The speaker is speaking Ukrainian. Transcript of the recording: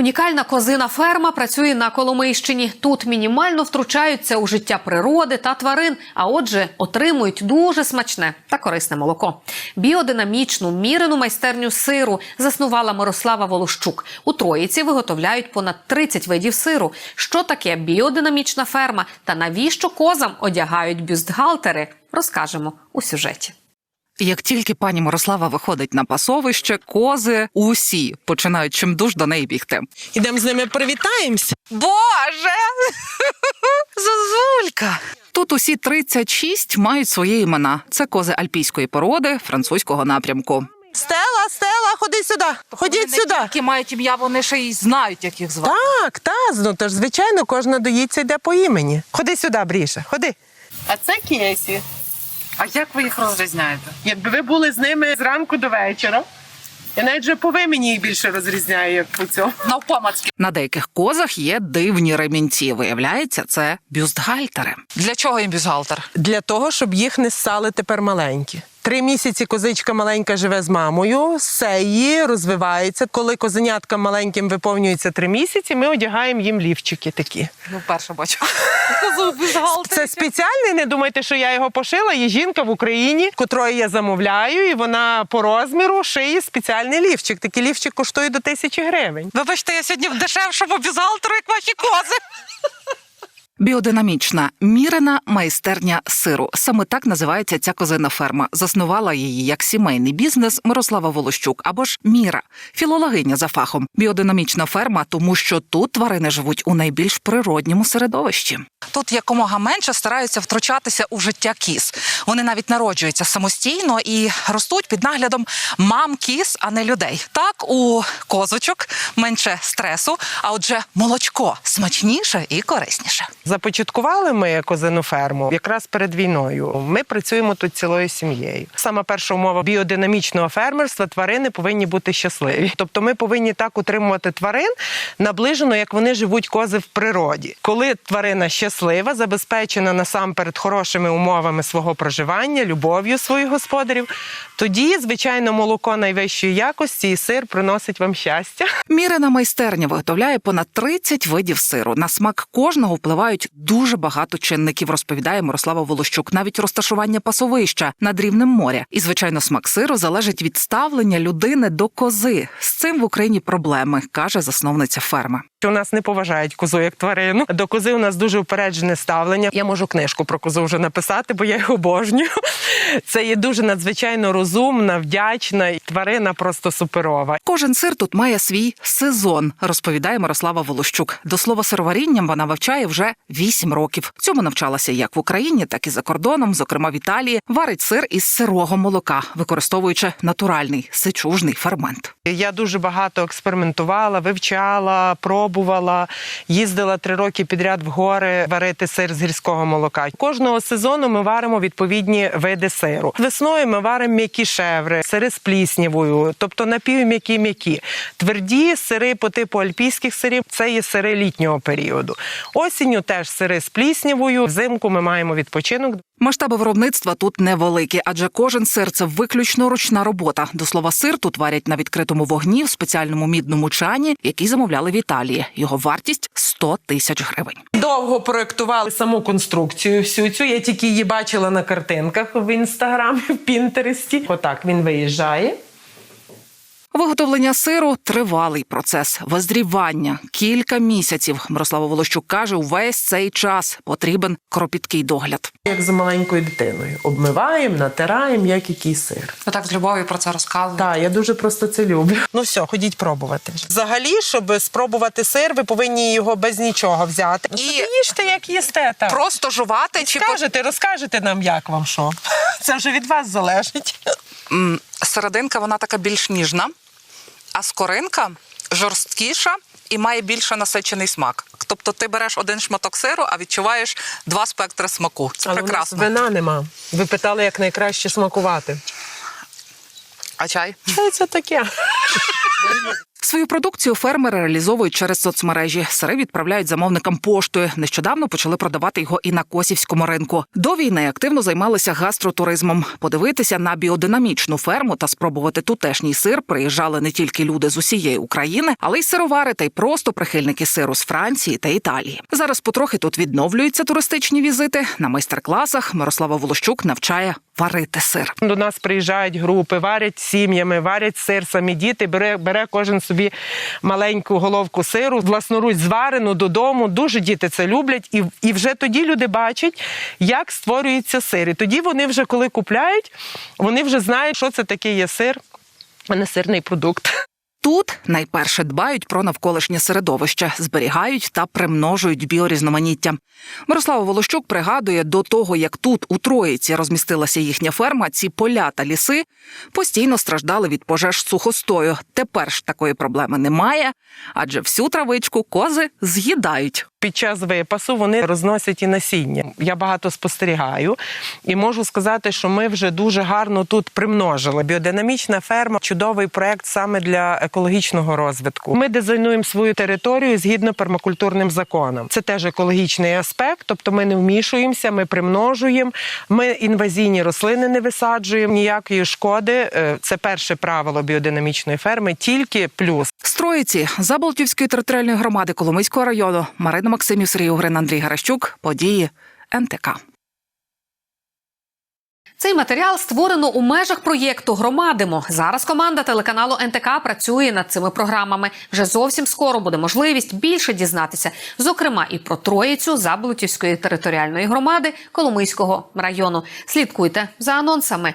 Унікальна козина ферма працює на Коломийщині. Тут мінімально втручаються у життя природи та тварин, а отже, отримують дуже смачне та корисне молоко. Біодинамічну мірену майстерню сиру заснувала Мирослава Волощук. У Троїці виготовляють понад 30 видів сиру. Що таке біодинамічна ферма та навіщо козам одягають бюстгальтери? Розкажемо у сюжеті. Як тільки пані Мирослава виходить на пасовище, кози усі починають чимдуж до неї бігти. Ідемо з ними привітаємося. Боже! Зозулька! Тут усі 36 мають свої імена. Це кози альпійської породи французького напрямку. Стела, Стела, ходи сюди. Ходіть сюди. Які мають ім'я, вони ще й знають, як їх звати. Так, та, ну то ж, звичайно, кожна доїться йде по імені. Ходи сюди, Бріша, ходи. А це Кесі. А як ви їх розрізняєте? Якби ви були з ними зранку до вечора, я навіть вже по вимені їх більше розрізняю, як по цьому. Навпомацьки. На деяких козах є дивні ремінці. Виявляється, це бюстгальтери. Для чого їм бюстгальтер? Для того, щоб їх не ссали тепер маленькі. Три місяці козичка маленька живе з мамою, все її розвивається. Коли козенятка маленьким виповнюється три місяці, ми одягаємо їм лівчики такі. Ну, перше бачу. Це спеціальний, не думайте, що я його пошила. Є жінка в Україні, котрої я замовляю, і вона по розміру шиє спеціальний лівчик. Такий лівчик коштує до тисячі гривень. Вибачте, я сьогодні в дешевшому бюстгальтеру, як ваші кози. Біодинамічна мірена майстерня сиру. Саме так називається ця козина ферма. Заснувала її як сімейний бізнес Мирослава Волощук або ж Міра, філологиня за фахом. Біодинамічна ферма, тому що тут тварини живуть у найбільш природньому середовищі. Тут якомога менше стараються втручатися у життя кіз. Вони навіть народжуються самостійно і ростуть під наглядом мам кіз, а не людей. Так у козочок менше стресу, а отже, молочко смачніше і корисніше. Започаткували ми козину ферму якраз перед війною. Ми працюємо тут цілою сім'єю. Сама перша умова біодинамічного фермерства тварини повинні бути щасливі. Тобто, ми повинні так утримувати тварин наближено, як вони живуть кози в природі. Коли тварина щаслива, забезпечена насамперед хорошими умовами свого проживання, любов'ю своїх господарів, тоді, звичайно, молоко найвищої якості і сир приносить вам щастя. Мірена майстерня виготовляє понад 30 видів сиру. На смак кожного впливають дуже багато чинників, розповідає Мирослава Волощук. Навіть розташування пасовища над рівнем моря. І звичайно, смак сиру залежить від ставлення людини до кози. З цим в Україні проблеми, каже засновниця ферми. У нас не поважають козу як тварину. До кози у нас дуже упереджене ставлення. Я можу книжку про козу вже написати, бо я їх обожнюю. Це є дуже надзвичайно розумна, вдячна і тварина просто суперова. Кожен сир тут має свій сезон, розповідає Мирослава Волощук. До слова, сироварінням вона вивчає вже 8 років. Цьому навчалася як в Україні, так і за кордоном, зокрема в Італії. Варить сир із сирого молока, використовуючи натуральний сичужний фермент. Я дуже багато експериментувала, вивчала, пробувала. Їздила три роки підряд в гори варити сир з гірського молока. Кожного сезону ми варимо відповідні види сиру. Весною ми варимо м'які шеври, сири з пліснявою, тобто напівм'які м'які. Тверді сири по типу альпійських сирів це є сири літнього періоду. Осінню теж сири з пліснявою. Взимку ми маємо відпочинок. Масштаби виробництва тут невеликі, адже кожен сир це виключно ручна робота. До слова, сир тут варять на відкритому вогні в спеціальному мідному чані, який замовляли в Італії. Його вартість 100 тисяч гривень. Довго проектували саму конструкцію. Всю цю я тільки її бачила на картинках в інстаграмі, в Пінтересті. Отак він виїжджає. Виготовлення сиру тривалий процес визрівання кілька місяців. Мирослава Волощук каже, увесь цей час потрібен кропіткий догляд. Як за маленькою дитиною. Обмиваємо, натираємо, як який сир. Ви так з любов'ю про це розказуєте. Так, я дуже просто це люблю. Ну все, ходіть пробувати. Взагалі, щоб спробувати сир, ви повинні його без нічого взяти. І їжте, як їсте. Так. Просто жувати чи Скажете, розкажете нам, як вам що. Це вже від вас залежить. Серединка вона така більш ніжна, а скоринка жорсткіша і має більше насичений смак. Тобто ти береш один шматок сиру, а відчуваєш два спектри смаку. Це Але прекрасно. у нас вина нема. Ви питали, як найкраще смакувати. А чай? Що це таке? Свою продукцію фермери реалізовують через соцмережі. Сири відправляють замовникам поштою. Нещодавно почали продавати його і на косівському ринку. До війни активно займалися гастротуризмом. Подивитися на біодинамічну ферму та спробувати тутешній сир приїжджали не тільки люди з усієї України, але й сировари та й просто прихильники сиру з Франції та Італії. Зараз потрохи тут відновлюються туристичні візити. На майстер-класах Мирослава Волощук навчає варити сир. До нас приїжджають групи, варять сім'ями, варять сир самі діти. Бере, бере кожен собі маленьку головку сиру, власноруч зварену додому. Дуже діти це люблять, і, і вже тоді люди бачать, як створюється сир. І тоді вони вже коли купляють, вони вже знають, що це таке є сир, а не сирний продукт. Тут найперше дбають про навколишнє середовище, зберігають та примножують біорізноманіття. Мирослава Волощук пригадує, до того як тут у Троїці розмістилася їхня ферма, ці поля та ліси постійно страждали від пожеж сухостою. Тепер ж такої проблеми немає, адже всю травичку кози з'їдають. Під час випасу вони розносять і насіння. Я багато спостерігаю і можу сказати, що ми вже дуже гарно тут примножили. Біодинамічна ферма чудовий проект саме для екологічного розвитку. Ми дизайнуємо свою територію згідно пермакультурним законам. Це теж екологічний аспект, тобто ми не вмішуємося, ми примножуємо. Ми інвазійні рослини не висаджуємо, ніякої шкоди. Е, Це перше правило біодинамічної ферми, тільки плюс. З Троїці Заболтівської територіальної громади Коломийського району Марина Максимів, Сергій Угрин, Андрій Гаращук. Події НТК. Цей матеріал створено у межах проєкту Громадимо. Зараз команда телеканалу НТК працює над цими програмами. Вже зовсім скоро буде можливість більше дізнатися, зокрема і про Троїцю Заблутівської територіальної громади Коломийського району. Слідкуйте за анонсами.